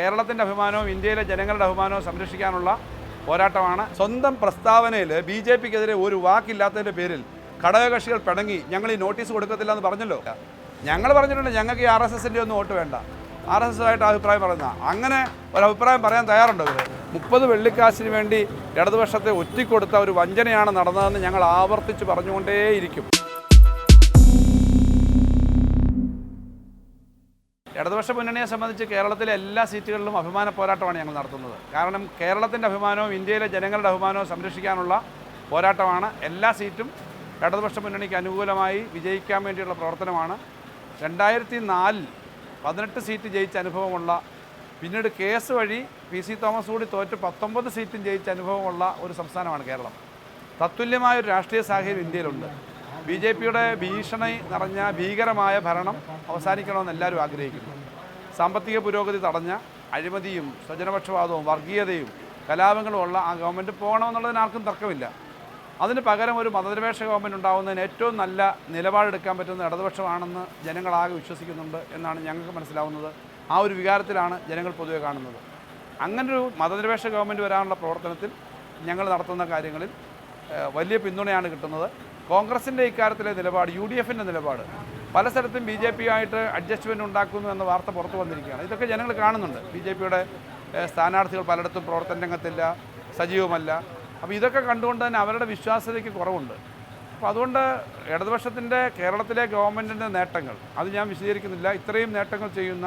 കേരളത്തിന്റെ അഭിമാനവും ഇന്ത്യയിലെ ജനങ്ങളുടെ അഭിമാനവും സംരക്ഷിക്കാനുള്ള പോരാട്ടമാണ്. സ്വന്തം പ്രസ്താവനയിൽ ബി ജെ പിക്കെതിരെ ഒരു വാക്കില്ലാത്തതിന്റെ പേരിൽ ഘടകകക്ഷികൾ പിണങ്ങി ഞങ്ങൾ ഈ നോട്ടീസ് കൊടുക്കത്തില്ല എന്ന് പറഞ്ഞല്ലോ. ഞങ്ങൾ പറഞ്ഞിട്ടുണ്ട് ഞങ്ങൾക്ക് ഈ ആർ എസ് എസിന്റെ ഒന്നും വോട്ട് വേണ്ട. ആർ എസ് എസ് ആയിട്ട് അഭിപ്രായം പറയുന്ന അങ്ങനെ ഒരു അഭിപ്രായം പറയാൻ തയ്യാറുണ്ടോ ഇവർ മുപ്പത് വെള്ളിക്കാശിന് വേണ്ടി ഇടതുപക്ഷത്തെ ഒറ്റിക്കൊടുത്ത ഒരു വഞ്ചനയാണ് നടന്നതെന്ന് ഞങ്ങൾ ആവർത്തിച്ച് പറഞ്ഞുകൊണ്ടേയിരിക്കും. ഇടതുപക്ഷ മുന്നണിയെ സംബന്ധിച്ച് കേരളത്തിലെ എല്ലാ സീറ്റുകളിലും അഭിമാന പോരാട്ടമാണ് ഞങ്ങൾ നടത്തുന്നത്. കാരണം കേരളത്തിന്റെ അഭിമാനവും ഇന്ത്യയിലെ ജനങ്ങളുടെ അഭിമാനവും സംരക്ഷിക്കാനുള്ള പോരാട്ടമാണ്. എല്ലാ സീറ്റും ഇടതുപക്ഷ മുന്നണിക്ക് അനുകൂലമായി വിജയിക്കാൻ വേണ്ടിയുള്ള പ്രവർത്തനമാണ്. രണ്ടായിരത്തി നാലിൽ പതിനെട്ട് സീറ്റ് ജയിച്ച അനുഭവമുള്ള പിന്നീട് കേസ് വഴി പി സി തോമസ് കൂടി തോറ്റ് പത്തൊമ്പത് സീറ്റും ജയിച്ച അനുഭവമുള്ള ഒരു സംസ്ഥാനമാണ് കേരളം. തത്തുല്യമായ ഒരു രാഷ്ട്രീയ സാഹചര്യം ഇന്ത്യയിലുണ്ട്. ബി ജെ പിയുടെ ഭീഷണി നിറഞ്ഞ ഭീകരമായ ഭരണം അവസാനിക്കണമെന്ന് എല്ലാവരും ആഗ്രഹിക്കുന്നു. സാമ്പത്തിക പുരോഗതി തടഞ്ഞ അഴിമതിയും സ്വജനപക്ഷപാതവും വർഗീയതയും കലാപങ്ങളും ഉള്ള ആ ഗവൺമെന്റ് പോകണമെന്നുള്ളതിന് ആർക്കും തർക്കമില്ല. അതിന് പകരം ഒരു മതനിരപേക്ഷ ഗവൺമെന്റ് ഉണ്ടാകുന്നതിന് ഏറ്റവും നല്ല നിലപാടെടുക്കാൻ പറ്റുന്ന ഇടതുപക്ഷമാണെന്ന് ജനങ്ങളാകെ വിശ്വസിക്കുന്നുണ്ട് എന്നാണ് ഞങ്ങൾക്ക് മനസ്സിലാവുന്നത്. ആ ഒരു വികാരത്തിലാണ് ജനങ്ങൾ പൊതുവെ കാണുന്നത്. അങ്ങനൊരു മതനിരപേക്ഷ ഗവൺമെന്റ് വരാനുള്ള പ്രവർത്തനത്തിൽ ഞങ്ങൾ നടത്തുന്ന കാര്യങ്ങളിൽ വലിയ പിന്തുണയാണ് കിട്ടുന്നത്. കോൺഗ്രസിന്റെ ഇക്കാര്യത്തിലെ നിലപാട് യു ഡി എഫിന്റെ നിലപാട്. പല സ്ഥലത്തും ബി ജെ പി ആയിട്ട് അഡ്ജസ്റ്റ്മെന്റ് ഉണ്ടാക്കുന്നു എന്ന വാർത്ത പുറത്തു വന്നിരിക്കുകയാണ്. ഇതൊക്കെ ജനങ്ങൾ കാണുന്നുണ്ട്. ബി ജെ പിയുടെ സ്ഥാനാർത്ഥികൾ പലയിടത്തും പ്രവർത്തന രംഗത്തില്ല സജീവമല്ല. അപ്പോൾ ഇതൊക്കെ കണ്ടുകൊണ്ട് തന്നെ അവരുടെ വിശ്വാസ്യതയ്ക്ക് കുറവുണ്ട്. അപ്പോൾ അതുകൊണ്ട് ഇടതുപക്ഷത്തിന്റെ കേരളത്തിലെ ഗവൺമെന്റിന്റെ നേട്ടങ്ങൾ അത് ഞാൻ വിശദീകരിക്കുന്നില്ല. ഇത്രയും നേട്ടങ്ങൾ ചെയ്യുന്ന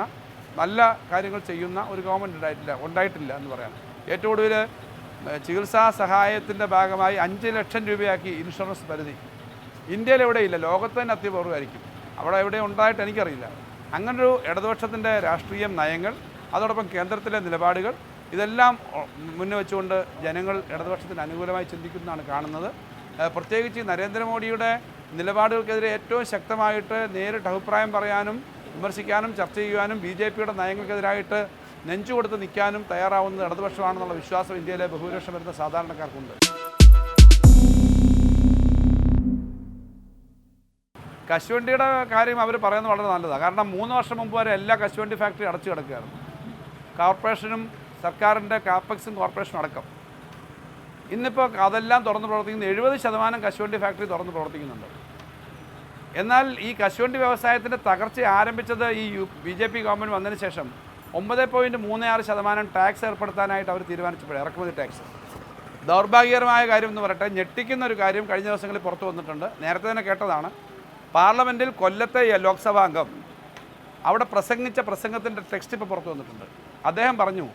നല്ല കാര്യങ്ങൾ ചെയ്യുന്ന ഒരു ഗവൺമെന്റ് ഉണ്ടായിട്ടില്ല ഉണ്ടായിട്ടില്ല എന്ന് പറയാം. ഏറ്റവും ഒടുവിൽ ചികിത്സാ സഹായത്തിന്റെ ഭാഗമായി അഞ്ച് ലക്ഷം രൂപയാക്കി ഇൻഷുറൻസ് പരിധി. ഇന്ത്യയിൽ ഇല്ല ലോകത്ത് തന്നെ അത്യപൂർവമായിരിക്കും അവിടെ എവിടെ ഉണ്ടായിട്ട് എനിക്കറിയില്ല. അങ്ങനൊരു ഇടതുപക്ഷത്തിന്റെ രാഷ്ട്രീയം നയങ്ങൾ അതോടൊപ്പം കേന്ദ്രത്തിലെ നിലപാടുകൾ ഇതെല്ലാം മുന്നേ വെച്ചുകൊണ്ട് ജനങ്ങൾ ഇടതുപക്ഷത്തിന് അനുകൂലമായി ചിന്തിക്കുന്നതാണ് കാണുന്നത്. പ്രത്യേകിച്ച് നരേന്ദ്രമോദിയുടെ നിലപാടുകൾക്കെതിരെ ഏറ്റവും ശക്തമായിട്ട് നേരിട്ട് അഭിപ്രായം പറയാനും വിമർശിക്കാനും ചർച്ച ചെയ്യുവാനും ബി ജെ പിയുടെ നയങ്ങൾക്കെതിരായിട്ട് നെഞ്ചു കൊടുത്ത് നിൽക്കാനും തയ്യാറാവുന്നത് ഇടതുപക്ഷമാണെന്നുള്ള വിശ്വാസം ഇന്ത്യയിലെ ബഹുഭൂരിപക്ഷം വരുന്ന സാധാരണക്കാർക്കുണ്ട്. കശുവണ്ടിയുടെ കാര്യം അവർ പറയുന്നത് വളരെ നല്ലതാണ് കാരണം മൂന്ന് വർഷം മുമ്പ് വരെ എല്ലാ കശുവണ്ടി ഫാക്ടറി അടച്ചു കിടക്കുകയായിരുന്നു. കോർപ്പറേഷനും സർക്കാരിന്റെ കാപ്പക്സും കോർപ്പറേഷനും അടക്കം. ഇന്നിപ്പോൾ അതെല്ലാം തുറന്ന് പ്രവർത്തിക്കുന്ന എഴുപത് ശതമാനം കശുവണ്ടി ഫാക്ടറി തുറന്ന് പ്രവർത്തിക്കുന്നുണ്ട്. എന്നാൽ ഈ കശുവണ്ടി വ്യവസായത്തിന്റെ തകർച്ച ആരംഭിച്ചത് ഈ U B J P government വന്നതിന് ശേഷം ഒമ്പത് പോയിന്റ് മൂന്ന് ആറ് ശതമാനം ടാക്സ് ഏർപ്പെടുത്താനായിട്ട് അവർ തീരുമാനിച്ചപ്പോഴേ ഇറക്കുമതി ടാക്സ്. ദൗർഭാഗ്യകരമായ കാര്യം എന്ന് പറയട്ടെ ഞെട്ടിക്കുന്ന ഒരു കാര്യം കഴിഞ്ഞ ദിവസങ്ങളിൽ പുറത്തു വന്നിട്ടുണ്ട്. നേരത്തെ തന്നെ കേട്ടതാണ്. പാർലമെന്റിൽ കൊല്ലത്തെ ലോക്സഭാ അംഗം അവിടെ പ്രസംഗിച്ച പ്രസംഗത്തിന്റെ ടെക്സ്റ്റ് ഇപ്പോൾ പുറത്തു വന്നിട്ടുണ്ട്. അദ്ദേഹം പറഞ്ഞു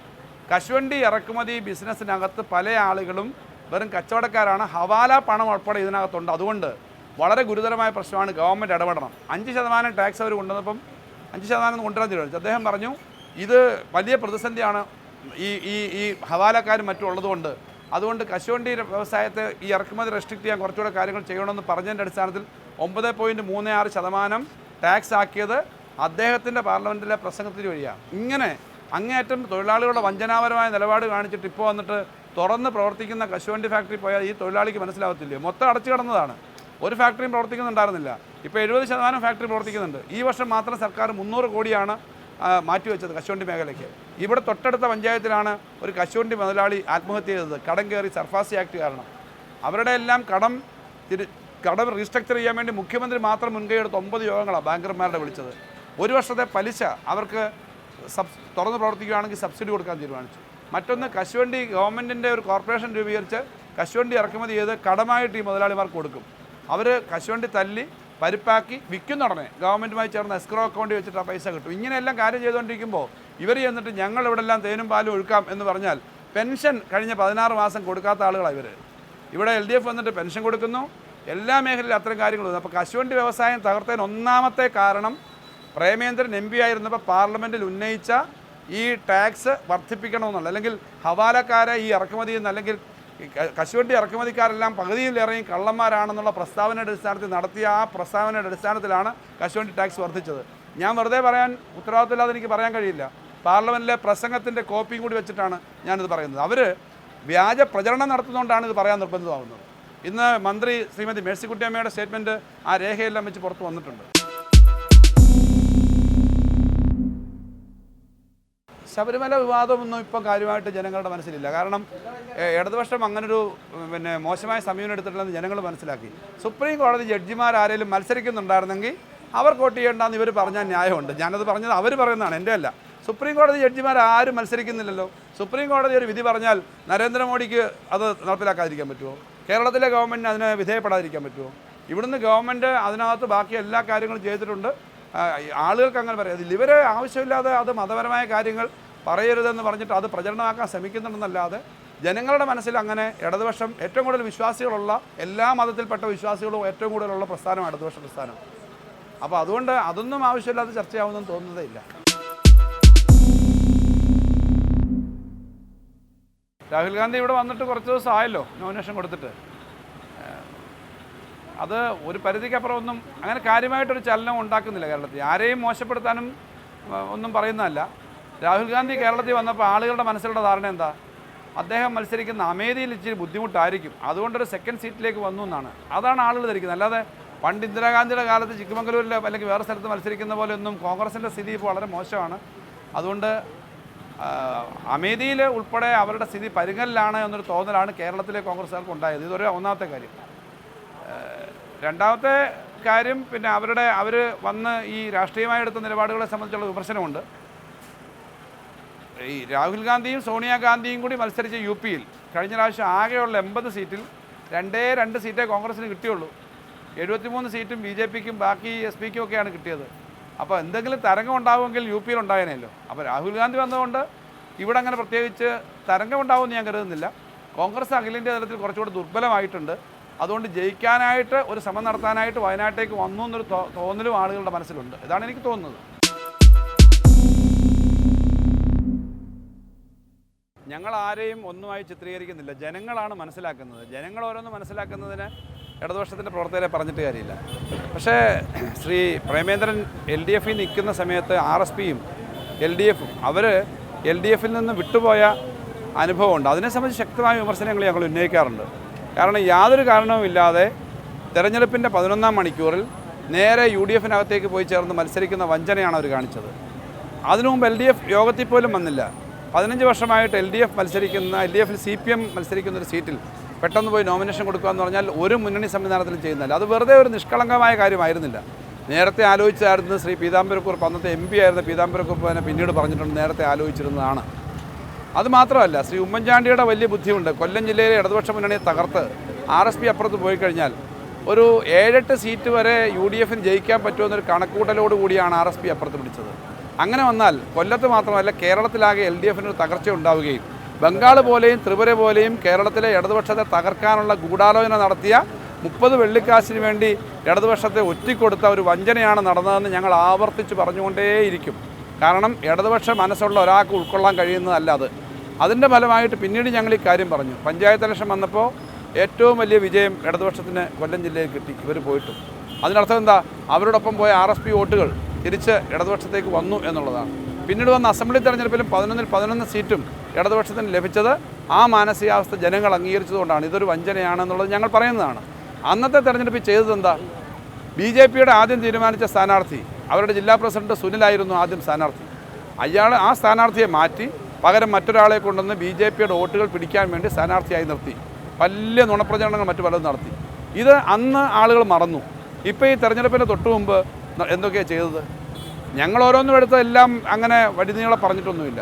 കശുവണ്ടി ഇറക്കുമതി ബിസിനസ്സിനകത്ത് പല ആളുകളും വെറും കച്ചവടക്കാരാണ്. ഹവാല പണം ഉൾപ്പെടെ ഇതിനകത്തുണ്ട്. അതുകൊണ്ട് വളരെ ഗുരുതരമായ പ്രശ്നമാണ് ഗവൺമെന്റ് ഇടപെടണം. അഞ്ച് ശതമാനം ടാക്സ് അവർ കൊണ്ടുവന്നപ്പം അഞ്ച് ശതമാനം കൊണ്ടുവരാൻ തീരുമാനിച്ചു. അദ്ദേഹം പറഞ്ഞു ഇത് വലിയ പ്രതിസന്ധിയാണ്. ഈ ഈ ഈ ഹവാലക്കാരും മറ്റും ഉള്ളതുകൊണ്ട്. അതുകൊണ്ട് കശുവണ്ടി വ്യവസായത്തെ ഈ ഇറക്കുമതി റെസ്ട്രിക്ട് ചെയ്യാൻ കുറച്ചുകൂടെ കാര്യങ്ങൾ ചെയ്യണമെന്ന് പറഞ്ഞതിന്റെ അടിസ്ഥാനത്തിൽ ഒമ്പത് പോയിന്റ് മൂന്ന് ആറ് ശതമാനം ടാക്സ് ആക്കിയത് അദ്ദേഹത്തിന്റെ പാർലമെന്റിലെ പ്രസംഗത്തിന് വഴിയാണ് ഇങ്ങനെ അങ്ങേയറ്റം തൊഴിലാളികളുടെ വഞ്ചനാപരമായ നിലപാട് കാണിച്ചിട്ട് ഇപ്പോൾ വന്നിട്ട് തുറന്ന് പ്രവർത്തിക്കുന്ന കശുവണ്ടി ഫാക്ടറി പോയാൽ ഈ തൊഴിലാളിക്ക് മനസ്സിലാവത്തില്ലേ? മൊത്തം അടച്ചു കിടന്നതാണ്. ഒരു ഫാക്ടറിയും പ്രവർത്തിക്കുന്നുണ്ടായിരുന്നില്ല. ഇപ്പോൾ എഴുപത് ശതമാനം ഫാക്ടറി പ്രവർത്തിക്കുന്നുണ്ട്. ഈ വർഷം മാത്രം സർക്കാർ മുന്നൂറ് കോടിയാണ് മാറ്റിവെച്ചത് കശുവണ്ടി മേഖലയ്ക്ക്. ഇവിടെ തൊട്ടടുത്ത പഞ്ചായത്തിലാണ് ഒരു കശുവണ്ടി മുതലാളി ആത്മഹത്യ ചെയ്തത്. കടം കയറി സർഫാസി ആക്ട് കാരണം. അവരുടെ എല്ലാം കടം തിരി കടം റീസ്ട്രക്ചർ ചെയ്യാൻ വേണ്ടി മുഖ്യമന്ത്രി മാത്രം മുൻകൈ എടുത്ത് ഒമ്പത് യോഗങ്ങളാണ് ബാങ്കർമാരുടെ വിളിച്ചത്. ഒരു വർഷത്തെ പലിശ അവർക്ക് സബ് തുറന്ന് പ്രവർത്തിക്കുകയാണെങ്കിൽ സബ്സിഡി കൊടുക്കാൻ തീരുമാനിച്ചു. മറ്റൊന്ന് കശുവണ്ടി ഗവൺമെന്റിന്റെ ഒരു കോർപ്പറേഷൻ രൂപീകരിച്ച് കശുവണ്ടി ഇറക്കുമതി ചെയ്ത് കടമായിട്ട് ഈ മുതലാളിമാർക്ക് കൊടുക്കും. അവർ കശുവണ്ടി തല്ലി പരിപ്പാക്കി വിൽക്കുന്ന ഉടനെ ഗവൺമെന്റുമായി ചേർന്ന് എസ്ക്രോ അക്കൗണ്ടിൽ വെച്ചിട്ട് ആ പൈസ കിട്ടും. ഇങ്ങനെയെല്ലാം കാര്യം ചെയ്തുകൊണ്ടിരിക്കുമ്പോൾ ഇവർ ചെന്നിട്ട് ഞങ്ങൾ ഇവിടെല്ലാം തേനും പാലും ഒഴുക്കാം എന്ന് പറഞ്ഞാൽ പെൻഷൻ കഴിഞ്ഞ പതിനാറ് മാസം കൊടുക്കാത്ത ആളുകളാണ് ഇവർ ഇവിടെ എൽ ഡി എഫ് വന്നിട്ട് പെൻഷൻ കൊടുക്കുന്നു. എല്ലാ മേഖലയിലും അത്തരം കാര്യങ്ങളുണ്ട്. അപ്പോൾ കശുവണ്ടി വ്യവസായം തകർത്തതിന് ഒന്നാമത്തെ കാരണം പ്രേമേന്ദ്രൻ എം പി ആയിരുന്നപ്പോൾ പാർലമെന്റിൽ ഉന്നയിച്ച ഈ ടാക്സ് വർദ്ധിപ്പിക്കണമെന്നുള്ള. അല്ലെങ്കിൽ ഹവാലക്കാരെ ഈ ഇറക്കുമതിയിൽ നിന്ന് അല്ലെങ്കിൽ കശുവണ്ടി ഇറക്കുമതിക്കാരെല്ലാം പകുതിയിലിറങ്ങി കള്ളന്മാരാണെന്നുള്ള പ്രസ്താവനയുടെ അടിസ്ഥാനത്തിൽ നടത്തിയ ആ പ്രസ്താവനയുടെ അടിസ്ഥാനത്തിലാണ് കശുവണ്ടി ടാക്സ് വർദ്ധിച്ചത്. ഞാൻ വെറുതെ പറയാൻ ഉത്തരവാദിത്തമില്ലാതെ എനിക്ക് പറയാൻ കഴിയില്ല. പാർലമെന്റിലെ പ്രസംഗത്തിന്റെ കോപ്പിയും കൂടി വെച്ചിട്ടാണ് ഞാനിത് പറയുന്നത്. അവർ വ്യാജ പ്രചരണം നടത്തുന്നതുകൊണ്ടാണ് ഇത് പറയാൻ നിർബന്ധിതമാകുന്നത് ഇന്ന് മന്ത്രി ശ്രീമതി മേഴ്സിക്കുട്ടിയമ്മയുടെ സ്റ്റേറ്റ്മെന്റ് ആ രേഖയെല്ലാം വെച്ച് പുറത്ത് വന്നിട്ടുണ്ട്. ശബരിമല വിവാദമൊന്നും ഇപ്പം കാര്യമായിട്ട് ജനങ്ങളുടെ മനസ്സിലില്ല. കാരണം ഇടതുപക്ഷം അങ്ങനൊരു പിന്നെ മോശമായ സമീപനം എടുത്തിട്ടില്ലെന്ന് ജനങ്ങൾ മനസ്സിലാക്കി. സുപ്രീം കോടതി ജഡ്ജിമാർ ആരെങ്കിലും മത്സരിക്കുന്നുണ്ടായിരുന്നെങ്കിൽ അവർ വോട്ട് ചെയ്യേണ്ടെന്ന് ഇവർ പറഞ്ഞാൽ ന്യായമുണ്ട്. ഞാനത് പറഞ്ഞത് അവർ പറയുന്നതാണ് എന്റെ അല്ല. സുപ്രീം കോടതി ജഡ്ജിമാർ ആരും മത്സരിക്കുന്നില്ലല്ലോ. സുപ്രീം കോടതി ഒരു വിധി പറഞ്ഞാൽ നരേന്ദ്രമോദിക്ക് അത് നടപ്പിലാക്കാതിരിക്കാൻ പറ്റുമോ? കേരളത്തിലെ ഗവൺമെന്റിന് അതിന് വിധേയപ്പെടാതിരിക്കാൻ പറ്റുമോ? ഇവിടുന്ന് ഗവൺമെന്റ് അതിനകത്ത് ബാക്കി എല്ലാ കാര്യങ്ങളും ചെയ്തിട്ടുണ്ട്. ആളുകൾക്ക് അങ്ങനെ പറയാം. ഇവർ ആവശ്യമില്ലാതെ അത് മതപരമായ കാര്യങ്ങൾ പറയരുതെന്ന് പറഞ്ഞിട്ട് അത് പ്രചരണമാക്കാൻ ശ്രമിക്കുന്നുണ്ടെന്നല്ലാതെ ജനങ്ങളുടെ മനസ്സിൽ അങ്ങനെ ഇടതുപക്ഷം ഏറ്റവും കൂടുതൽ വിശ്വാസികളുള്ള എല്ലാ മതത്തിൽപ്പെട്ട വിശ്വാസികളും ഏറ്റവും കൂടുതലുള്ള പ്രസ്ഥാനം ഇടതുപക്ഷ പ്രസ്ഥാനം. അപ്പോൾ അതുകൊണ്ട് അതൊന്നും ആവശ്യമില്ലാതെ ചർച്ചയാവുമെന്ന് തോന്നുന്നതേ ഇല്ല. രാഹുൽ ഗാന്ധി ഇവിടെ വന്നിട്ട് കുറച്ച് ദിവസം ആയല്ലോ നോമിനേഷൻ കൊടുത്തിട്ട്. അത് ഒരു പരിധിക്കപ്പുറം ഒന്നും അങ്ങനെ കാര്യമായിട്ടൊരു ചലനം ഉണ്ടാക്കുന്നില്ല കേരളത്തിൽ. ആരെയും മോശപ്പെടുത്താനും ഒന്നും പറയുന്നതല്ല. രാഹുൽ ഗാന്ധി കേരളത്തിൽ വന്നപ്പോൾ ആളുകളുടെ മനസ്സിലുള്ള ധാരണ എന്താ? അദ്ദേഹം മത്സരിക്കുന്ന അമേരിയിൽ ഇച്ചിരി ബുദ്ധിമുട്ടായിരിക്കും. അതുകൊണ്ടൊരു സെക്കൻഡ് സീറ്റിലേക്ക് വന്നു എന്നാണ്. അതാണ് ആളുകൾ ധരിക്കുന്നത്. അല്ലാതെ പണ്ട് ഇന്ദിരാഗാന്ധിയുടെ കാലത്ത് ചിക്കമംഗലൂരിൽ അല്ലെങ്കിൽ വേറെ സ്ഥലത്ത് മത്സരിക്കുന്ന പോലെ ഒന്നും കോൺഗ്രസിന്റെ സ്ഥിതി ഇപ്പോൾ വളരെ മോശമാണ്. അതുകൊണ്ട് അമേദിയിൽ ഉൾപ്പെടെ അവരുടെ സ്ഥിതി പരുങ്ങലിലാണ് എന്നൊരു തോന്നലാണ് കേരളത്തിലെ കോൺഗ്രസ്സുകാർക്ക് ഉണ്ടായത്. ഇതൊരു ഒന്നാമത്തെ കാര്യം. രണ്ടാമത്തെ കാര്യം പിന്നെ അവരുടെ അവർ വന്ന് ഈ രാഷ്ട്രീയമായി എടുത്ത നിലപാടുകളെ സംബന്ധിച്ചുള്ള വിമർശനമുണ്ട്. ഈ രാഹുൽ ഗാന്ധിയും സോണിയാഗാന്ധിയും കൂടി മത്സരിച്ച യു പിയിൽ കഴിഞ്ഞ പ്രാവശ്യം ആകെയുള്ള എൺപത് സീറ്റിൽ രണ്ടേ രണ്ട് സീറ്റേ കോൺഗ്രസ്സിന് കിട്ടിയുള്ളൂ. എഴുപത്തിമൂന്ന് സീറ്റും ബി ജെ പിക്കും ബാക്കി എസ് പിക്കും ഒക്കെയാണ് കിട്ടിയത്. അപ്പോൾ എന്തെങ്കിലും തരംഗം ഉണ്ടാവുമെങ്കിൽ യു പിയിൽ ഉണ്ടായേനല്ലോ അപ്പോൾ രാഹുൽ ഗാന്ധി വന്നതുകൊണ്ട് ഇവിടെ അങ്ങനെ പ്രത്യേകിച്ച് തരംഗം ഉണ്ടാവുമെന്ന് ഞാൻ കരുതുന്നില്ല. കോൺഗ്രസ് അഖിലേന്ത്യാ തലത്തിൽ കുറച്ചുകൂടി ദുർബലമായിട്ടുണ്ട്. അതുകൊണ്ട് ജയിക്കാനായിട്ട് ഒരു ശ്രമം നടത്താനായിട്ട് വയനാട്ടിലേക്ക് വന്നു എന്നൊരു തോന്നലും ആളുകളുടെ മനസ്സിലുണ്ട്. ഇതാണ് എനിക്ക് തോന്നുന്നത്. ഞങ്ങൾ ആരെയും ഒന്നുമായി ചിത്രീകരിക്കുന്നില്ല. ജനങ്ങളാണ് മനസ്സിലാക്കുന്നത്. ജനങ്ങൾ ഓരോന്ന് മനസ്സിലാക്കുന്നതിന് ഇടതുപക്ഷത്തിന്റെ പ്രവർത്തകരെ പറഞ്ഞിട്ട് കാര്യമില്ല. പക്ഷേ ശ്രീ പ്രേമേന്ദ്രൻ എൽ ഡി എഫിൽ നിൽക്കുന്ന സമയത്ത് ആർ എസ് പിയും എൽ ഡി എഫും അവർ എൽ ഡി എഫിൽ നിന്ന് വിട്ടുപോയ അനുഭവമുണ്ട്. അതിനെ സംബന്ധിച്ച് ശക്തമായ വിമർശനങ്ങൾ ഞങ്ങൾ ഉന്നയിക്കാറുണ്ട്. കാരണം യാതൊരു കാരണവുമില്ലാതെ തെരഞ്ഞെടുപ്പിന്റെ പതിനൊന്നാം മണിക്കൂറിൽ നേരെ യു ഡി എഫിനകത്തേക്ക് പോയി ചേർന്ന് മത്സരിക്കുന്ന വഞ്ചനയാണ് അവർ കാണിച്ചത്. അതിനു മുമ്പ് എൽ ഡി എഫ് യോഗത്തിൽ പോലും വന്നില്ല. പതിനഞ്ച് വർഷമായിട്ട് എൽ ഡി എഫ് മത്സരിക്കുന്ന എൽ ഡി എഫിൽ സി പി എം മത്സരിക്കുന്ന ഒരു സീറ്റിൽ പെട്ടെന്ന് പോയി നോമിനേഷൻ കൊടുക്കുക എന്ന് പറഞ്ഞാൽ ഒരു മുന്നണി സംവിധാനത്തിലും ചെയ്യുന്നില്ല. അത് വെറുതെ ഒരു നിഷ്കളങ്കമായ കാര്യമായിരുന്നില്ല. നേരത്തെ ആലോചിച്ചായിരുന്നു ശ്രീ പീതാംബരക്കുറിപ്പ് അന്നത്തെ എം പി ആയിരുന്ന പീതാംബരക്കുറിപ്പ് തന്നെ പിന്നീട് പറഞ്ഞിട്ടുണ്ട് നേരത്തെ ആലോചിച്ചിരുന്നതാണ്. അതുമാത്രമല്ല ശ്രീ ഉമ്മൻചാണ്ടിയുടെ വലിയ ബുദ്ധിയുണ്ട്. കൊല്ലം ജില്ലയിലെ ഇടതുപക്ഷ മുന്നണിയെ തകർത്ത് ആർ എസ് പി അപ്പുറത്ത് പോയി കഴിഞ്ഞാൽ ഒരു ഏഴെട്ട് സീറ്റ് വരെ യു ഡി എഫിന് ജയിക്കാൻ പറ്റുമെന്നൊരു കണക്കൂട്ടലോട് കൂടിയാണ് ആർ എസ് പി അപ്പുറത്ത് പിടിച്ചത്. അങ്ങനെ വന്നാൽ കൊല്ലത്ത് മാത്രമല്ല കേരളത്തിലാകെ എൽ ഡി എഫിനൊരു തകർച്ച ഉണ്ടാവുകയും ബംഗാൾ പോലെയും ത്രിപുര പോലെയും കേരളത്തിലെ ഇടതുപക്ഷത്തെ തകർക്കാനുള്ള ഗൂഢാലോചന നടത്തിയ മുപ്പത് വെള്ളിക്കാശിന് വേണ്ടി ഇടതുപക്ഷത്തെ ഒറ്റിക്കൊടുത്ത ഒരു വഞ്ചനയാണ് നടന്നതെന്ന് ഞങ്ങൾ ആവർത്തിച്ച് പറഞ്ഞുകൊണ്ടേയിരിക്കും. കാരണം ഇടതുപക്ഷ മനസ്സുള്ള ഒരാൾക്ക് ഉൾക്കൊള്ളാൻ കഴിയുന്നതല്ല അത്. അതിന്റെ ഫലമായിട്ട് പിന്നീട് ഞങ്ങൾ ഈ കാര്യം പറഞ്ഞു. പഞ്ചായത്ത് ഇലക്ഷൻ വന്നപ്പോൾ ഏറ്റവും വലിയ വിജയം ഇടതുപക്ഷത്തിന് കൊല്ലം ജില്ലയിൽ കിട്ടി. ഇവർ പോയിട്ടും. അതിനർത്ഥം എന്താ? അവരോടൊപ്പം പോയ ആർ വോട്ടുകൾ തിരിച്ച് ഇടതുപക്ഷത്തേക്ക് വന്നു എന്നുള്ളതാണ്. പിന്നീട് വന്ന അസംബ്ലി തെരഞ്ഞെടുപ്പിലും പതിനൊന്നിൽ പതിനൊന്ന് സീറ്റും ഇടതുപക്ഷത്തിന് ലഭിച്ചത് ആ മാനസികാവസ്ഥ ജനങ്ങൾ അംഗീകരിച്ചതുകൊണ്ടാണ്. ഇതൊരു വഞ്ചനയാണെന്നുള്ളത് ഞങ്ങൾ പറയുന്നതാണ്. അന്നത്തെ തെരഞ്ഞെടുപ്പിൽ ചെയ്തത് എന്താ ബി ജെ പിയുടെ ആദ്യം തീരുമാനിച്ച സ്ഥാനാർത്ഥി അവരുടെ ജില്ലാ പ്രസിഡന്റ് സുനിലായിരുന്നു ആദ്യം സ്ഥാനാർത്ഥി. അയാൾ ആ സ്ഥാനാർത്ഥിയെ മാറ്റി പകരം മറ്റൊരാളെ കൊണ്ടുവന്ന് ബി ജെ പിയുടെ വോട്ടുകൾ പിടിക്കാൻ വേണ്ടി സ്ഥാനാർത്ഥിയായി നിർത്തി. വലിയ നുണപ്രചരണങ്ങൾ മറ്റു പലതും നടത്തി. ഇത് അന്ന് ആളുകൾ മറന്നു. ഇപ്പോൾ ഈ തെരഞ്ഞെടുപ്പിന്റെ തൊട്ടു മുമ്പ് ന- എന്തൊക്കെയാണ് ചെയ്തത്? ഞങ്ങൾ ഓരോന്നും എടുത്ത എല്ലാം അങ്ങനെ വഴിനീളെ പറഞ്ഞിട്ടൊന്നുമില്ല.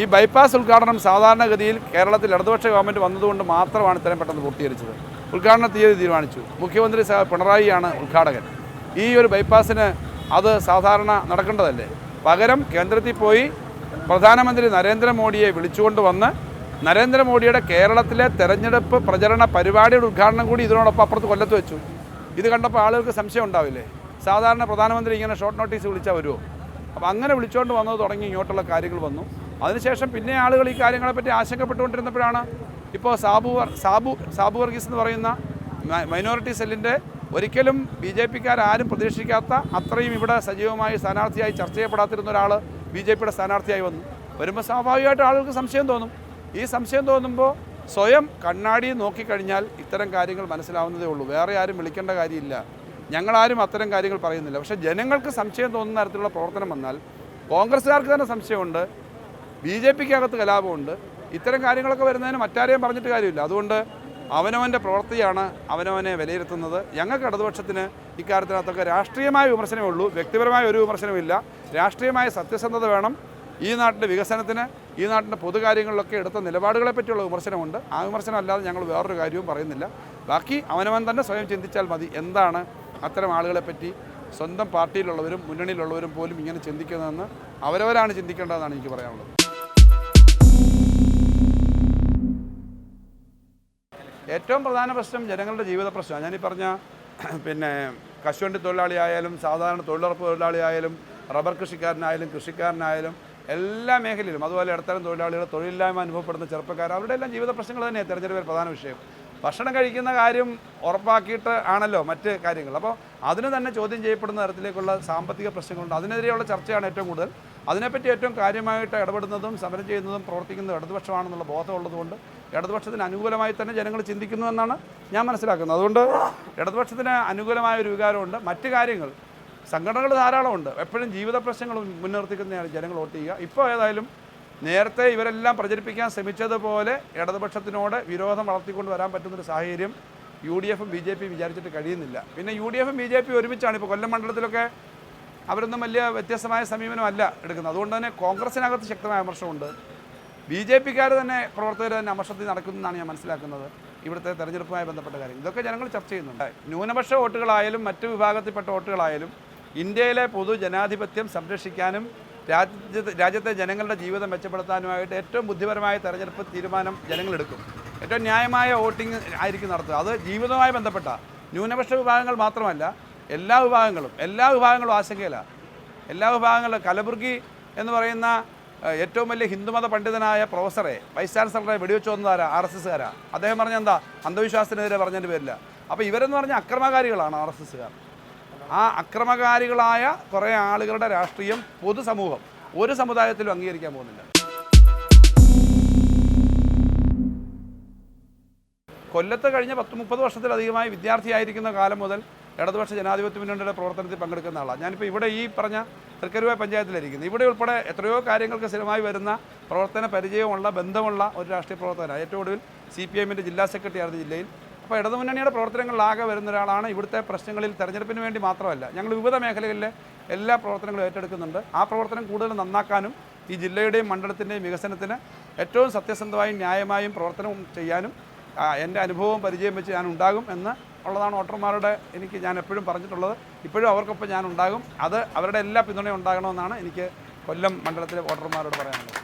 ഈ ബൈപ്പാസ് ഉദ്ഘാടനം സാധാരണഗതിയിൽ കേരളത്തിൽ ഇടതുപക്ഷ ഗവൺമെന്റ് വന്നതുകൊണ്ട് മാത്രമാണ് ഇത്രയും പെട്ടെന്ന് പൂർത്തീകരിച്ചത്. ഉദ്ഘാടന തീയതി തീരുമാനിച്ചു. മുഖ്യമന്ത്രി പിണറായിയാണ് ഉദ്ഘാടകൻ. ഈ ഒരു ബൈപ്പാസിന് അത് സാധാരണ നടക്കേണ്ടതല്ലേ? പകരം കേന്ദ്രത്തിൽ പോയി പ്രധാനമന്ത്രി നരേന്ദ്രമോദിയെ വിളിച്ചുകൊണ്ട് വന്ന് നരേന്ദ്രമോദിയുടെ കേരളത്തിലെ തെരഞ്ഞെടുപ്പ് പ്രചരണ പരിപാടിയുടെ ഉദ്ഘാടനം കൂടി ഇതിനോടൊപ്പം അപ്പുറത്ത് കൊല്ലത്ത് വെച്ചു. ഇത് കണ്ടപ്പോൾ ആളുകൾക്ക് സംശയം ഉണ്ടാവില്ലേ? സാധാരണ പ്രധാനമന്ത്രി ഇങ്ങനെ ഷോർട്ട് നോട്ടീസ് വിളിച്ചാൽ വരുമോ അപ്പോൾ അങ്ങനെ വിളിച്ചുകൊണ്ട് വന്നത് തുടങ്ങി ഇങ്ങോട്ടുള്ള കാര്യങ്ങൾ വന്നു. അതിനുശേഷം പിന്നെ ആളുകൾ ഈ കാര്യങ്ങളെപ്പറ്റി ആശങ്കപ്പെട്ടുകൊണ്ടിരുന്നപ്പോഴാണ് ഇപ്പോൾ സാബു സാബു സാബു വർഗീസ് എന്ന് പറയുന്ന മൈനോറിറ്റി സെല്ലിന്റെ ഒരിക്കലും ബി ജെ പിക്കാരും പ്രതീക്ഷിക്കാത്ത അത്രയും ഇവിടെ സജീവമായി സ്ഥാനാർത്ഥിയായി ചർച്ച ചെയ്യപ്പെടാത്തിരുന്ന ഒരാൾ ബി ജെ പിയുടെ സ്ഥാനാർത്ഥിയായി വന്നു. വരുമ്പോൾ സ്വാഭാവികമായിട്ട് ആളുകൾക്ക് സംശയം തോന്നും. ഈ സംശയം തോന്നുമ്പോൾ സ്വയം കണ്ണാടി നോക്കിക്കഴിഞ്ഞാൽ ഇത്തരം കാര്യങ്ങൾ മനസ്സിലാവുന്നതേ ഉള്ളൂ. വേറെ ആരും വിളിക്കേണ്ട കാര്യമില്ല. ഞങ്ങളാരും അത്തരം കാര്യങ്ങൾ പറയുന്നില്ല. പക്ഷേ ജനങ്ങൾക്ക് സംശയം തോന്നുന്ന തരത്തിലുള്ള പ്രവർത്തനം വന്നാൽ കോൺഗ്രസ്സുകാർക്ക് തന്നെ സംശയമുണ്ട് ബി ജെ പിക്ക് അകത്ത് കലാപമുണ്ട് ഇത്തരം കാര്യങ്ങളൊക്കെ വരുന്നതിന് മറ്റാരെയും പറഞ്ഞിട്ട് കാര്യമില്ല. അതുകൊണ്ട് അവനവന്റെ പ്രവൃത്തിയാണ് അവനവനെ വിലയിരുത്തുന്നത്. ഞങ്ങൾക്ക് ഇടതുപക്ഷത്തിന് ഇക്കാര്യത്തിനകത്തൊക്കെ രാഷ്ട്രീയമായ വിമർശനമേ ഉള്ളൂ വ്യക്തിപരമായ ഒരു വിമർശനമില്ല രാഷ്ട്രീയമായ സത്യസന്ധത വേണം. ഈ നാട്ടിന്റെ വികസനത്തിന് ഈ നാട്ടിന്റെ പൊതുകാര്യങ്ങളിലൊക്കെ എടുത്ത നിലപാടുകളെ പറ്റിയുള്ള വിമർശനമുണ്ട്. ആ വിമർശനം അല്ലാതെ ഞങ്ങൾ വേറൊരു കാര്യവും പറയുന്നില്ല. ബാക്കി അവനവൻ തന്നെ സ്വയം ചിന്തിച്ചാൽ മതി എന്താണ് അത്തരം ആളുകളെ പറ്റി സ്വന്തം പാർട്ടിയിലുള്ളവരും മുന്നണിയിലുള്ളവരും പോലും ഇങ്ങനെ ചിന്തിക്കുന്നതെന്ന് അവരവരാണ് ചിന്തിക്കേണ്ടതെന്നാണ് എനിക്ക് പറയാനുള്ളത്. ഏറ്റവും പ്രധാന പ്രശ്നം ജനങ്ങളുടെ ജീവിത പ്രശ്നമാണ്. ഞാനീ പറഞ്ഞ പിന്നെ കശുവണ്ടി തൊഴിലാളിയായാലും സാധാരണ തൊഴിലുറപ്പ് തൊഴിലാളിയായാലും റബ്ബർ കൃഷിക്കാരനായാലും കൃഷിക്കാരനായാലും എല്ലാ മേഖലയിലും അതുപോലെ ഇടത്തരം തൊഴിലാളികൾ തൊഴിലില്ലായ്മ അനുഭവപ്പെടുന്ന ചെറുപ്പക്കാർ അവരുടെ എല്ലാം ജീവിത പ്രശ്നങ്ങൾ തന്നെയാണ് തെരഞ്ഞെടുപ്പിൽ പ്രധാന വിഷയം. ഭക്ഷണം കഴിക്കുന്ന കാര്യം ഉറപ്പാക്കിയിട്ട് ആണല്ലോ മറ്റ് കാര്യങ്ങൾ. അപ്പോൾ അതിന് തന്നെ ചോദ്യം ചെയ്യപ്പെടുന്ന തരത്തിലേക്കുള്ള സാമ്പത്തിക പ്രശ്നങ്ങളുണ്ട്. അതിനെതിരെയുള്ള ചർച്ചയാണ് ഏറ്റവും കൂടുതൽ. അതിനെപ്പറ്റി ഏറ്റവും കാര്യമായിട്ട് ഇടപെടുന്നതും സമരം ചെയ്യുന്നതും പ്രവർത്തിക്കുന്നതും ഇടതുപക്ഷമാണെന്നുള്ള ബോധമുള്ളതുകൊണ്ട് ഇടതുപക്ഷത്തിന് അനുകൂലമായി തന്നെ ജനങ്ങൾ ചിന്തിക്കുന്നു എന്നാണ് ഞാൻ മനസ്സിലാക്കുന്നത്. അതുകൊണ്ട് ഇടതുപക്ഷത്തിന് അനുകൂലമായ ഒരു വികാരമുണ്ട്. മറ്റ് കാര്യങ്ങൾ സംഘടനകൾ ധാരാളമുണ്ട്. എപ്പോഴും ജീവിത പ്രശ്നങ്ങൾ മുൻനിർത്തിക്കുന്നതാണ് ജനങ്ങൾ വോട്ട് ചെയ്യുക. ഇപ്പോൾ ഏതായാലും നേരത്തെ ഇവരെല്ലാം പ്രചരിപ്പിക്കാൻ ശ്രമിച്ചതുപോലെ ഇടതുപക്ഷത്തിനോട് വിരോധം വളർത്തിക്കൊണ്ട് വരാൻ പറ്റുന്നൊരു സാഹചര്യം യു ഡി എഫും ബി ജെ പിയും വിചാരിച്ചിട്ട് കഴിയുന്നില്ല. പിന്നെ യു ഡി എഫും ബി ജെ പി ഒരുമിച്ചാണ് ഇപ്പോൾ കൊല്ലം മണ്ഡലത്തിലൊക്കെ അവരൊന്നും വലിയ വ്യത്യസ്തമായ സമീപനമല്ല എടുക്കുന്നത്. അതുകൊണ്ട് തന്നെ കോൺഗ്രസിനകത്ത് ശക്തമായ വിമർശനമുണ്ട്. ബി ജെ പിക്കാർ തന്നെ പ്രവർത്തകർ തന്നെ അമർഷത്തിൽ നടക്കുന്നതെന്നാണ് ഞാൻ മനസ്സിലാക്കുന്നത്. ഇവിടുത്തെ തെരഞ്ഞെടുപ്പുമായി ബന്ധപ്പെട്ട കാര്യം. ഇതൊക്കെ ജനങ്ങൾ ചർച്ച ചെയ്യുന്നുണ്ട്. ന്യൂനപക്ഷ വോട്ടുകളായാലും മറ്റു വിഭാഗത്തിൽപ്പെട്ട വോട്ടുകളായാലും ഇന്ത്യയിലെ പൊതുജനാധിപത്യം സംരക്ഷിക്കാനും രാജ്യത്തെ രാജ്യത്തെ ജനങ്ങളുടെ ജീവിതം മെച്ചപ്പെടുത്താനുമായിട്ട് ഏറ്റവും ബുദ്ധിപരമായ തെരഞ്ഞെടുപ്പ് തീരുമാനം ജനങ്ങളെടുക്കും. ഏറ്റവും ന്യായമായ വോട്ടിംഗ് ആയിരിക്കും നടത്തുക. അത് ജീവിതവുമായി ബന്ധപ്പെട്ട ന്യൂനപക്ഷ വിഭാഗങ്ങൾ മാത്രമല്ല എല്ലാ വിഭാഗങ്ങളും എല്ലാ വിഭാഗങ്ങളും ആശങ്കയിലാണ് എല്ലാ വിഭാഗങ്ങളും കലബുർഗി എന്ന് പറയുന്ന ഏറ്റവും വലിയ ഹിന്ദുമത പണ്ഡിതനായ പ്രൊഫസറെ വൈസ് ചാൻസലറെ വെടിവെച്ച് വന്നതാരാ ആർ എസ് എസ്സുകാരാ. അദ്ദേഹം പറഞ്ഞ എന്താ അന്ധവിശ്വാസത്തിനെതിരെ പറഞ്ഞതിന്റെ പേരില്ല അപ്പോൾ ഇവരെന്ന് പറഞ്ഞാൽ അക്രമകാരികളാണ് ആർ എസ് എസ്സുകാർ. ആ അക്രമകാരികളായ കുറേ ആളുകളുടെ രാഷ്ട്രീയം പൊതുസമൂഹം ഒരു സമുദായത്തിലും അംഗീകരിക്കാൻ പോകുന്നില്ല. കൊല്ലത്ത് കഴിഞ്ഞ പത്ത് മുപ്പത് വർഷത്തിലധികമായി വിദ്യാർത്ഥിയായിരിക്കുന്ന കാലം മുതൽ ഇടതുപക്ഷ ജനാധിപത്യ മുന്നണിയുടെ പ്രവർത്തനത്തിൽ പങ്കെടുക്കുന്ന ആളാണ്. ഞാനിപ്പോൾ ഇവിടെ ഈ പറഞ്ഞ തൃക്കരുവ പഞ്ചായത്തിലിരിക്കുന്നത് ഇവിടെ ഉൾപ്പെടെ എത്രയോ കാര്യങ്ങൾക്ക് സ്ഥിരമായി വരുന്ന പ്രവർത്തന പരിചയമുള്ള ബന്ധമുള്ള ഒരു രാഷ്ട്രീയ പ്രവർത്തകനാണ്. ഏറ്റവും ഒടുവിൽ സി പി എമ്മിന്റെ ജില്ലാ സെക്രട്ടറി ആയിരുന്നു ജില്ലയിൽ. അപ്പോൾ ഇടതുമുന്നണിയുടെ പ്രവർത്തനങ്ങളിലാകെ വരുന്ന ഒരാളാണ് ഇവിടുത്തെ പ്രശ്നങ്ങളിൽ തെരഞ്ഞെടുപ്പിന് വേണ്ടി മാത്രമല്ല. ഞങ്ങൾ വിവിധ മേഖലകളിലെ എല്ലാ പ്രവർത്തനങ്ങളും ഏറ്റെടുക്കുന്നുണ്ട്. ആ പ്രവർത്തനം കൂടുതൽ നന്നാക്കാനും ഈ ജില്ലയുടെയും മണ്ഡലത്തിന്റെയും വികസനത്തിന് ഏറ്റവും സത്യസന്ധമായും ന്യായമായും പ്രവർത്തനം ചെയ്യാനും എന്റെ അനുഭവവും പരിചയം വെച്ച് ഞാൻ ഉണ്ടാകും എന്ന് ഉള്ളതാണ് വോട്ടർമാരുടെ എനിക്ക് ഞാൻ എപ്പോഴും പറഞ്ഞിട്ടുള്ളത്. ഇപ്പോഴും അവർക്കൊപ്പം ഞാൻ ഉണ്ടാകും അത് അവരുടെ എല്ലാ പിന്തുണയും ഉണ്ടാകണമെന്നാണ് എനിക്ക് കൊല്ലം മണ്ഡലത്തിലെ വോട്ടർമാരോട് പറയാനുള്ളത്.